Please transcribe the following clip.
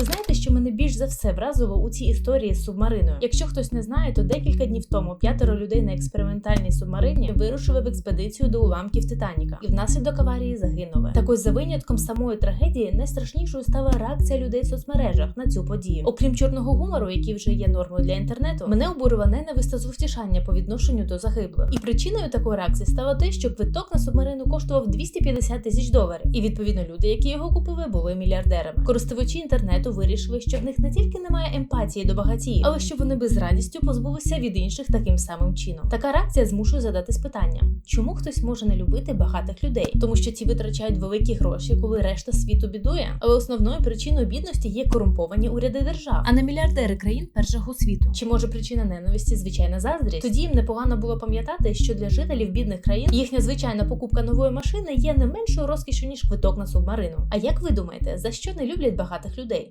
Ви знаєте, що мене більш за все вразило у цій історії з субмариною? Якщо хтось не знає, то декілька днів тому п'ятеро людей на експериментальній субмарині вирушили в експедицію до уламків Титаніка і внаслідок аварії загинули. Так ось за винятком самої трагедії найстрашнішою стала реакція людей в соцмережах на цю подію. Окрім чорного гумору, який вже є нормою для інтернету, мене обурила ненависть та зловтішання по відношенню до загиблих. І причиною такої реакції стало те, що квиток на субмарину коштував 250 тисяч доларів, і відповідно люди, які його купили, були мільярдерами. Користувачі інтернету вирішили, що в них не тільки немає емпатії до багатіїв, але що вони би з радістю позбулися від інших таким самим чином. Така реакція змушує задатись питання, чому хтось може не любити багатих людей, тому що ті витрачають великі гроші, коли решта світу бідує. Але основною причиною бідності є корумповані уряди держав, а не мільярдери країн першого світу. Чи може причина ненависті звичайна заздрість? Тоді їм непогано було пам'ятати, що для жителів бідних країн їхня звичайна покупка нової машини є не меншою розкішю ніж квиток на субмарину. А як ви думаєте, за що не люблять багатих людей?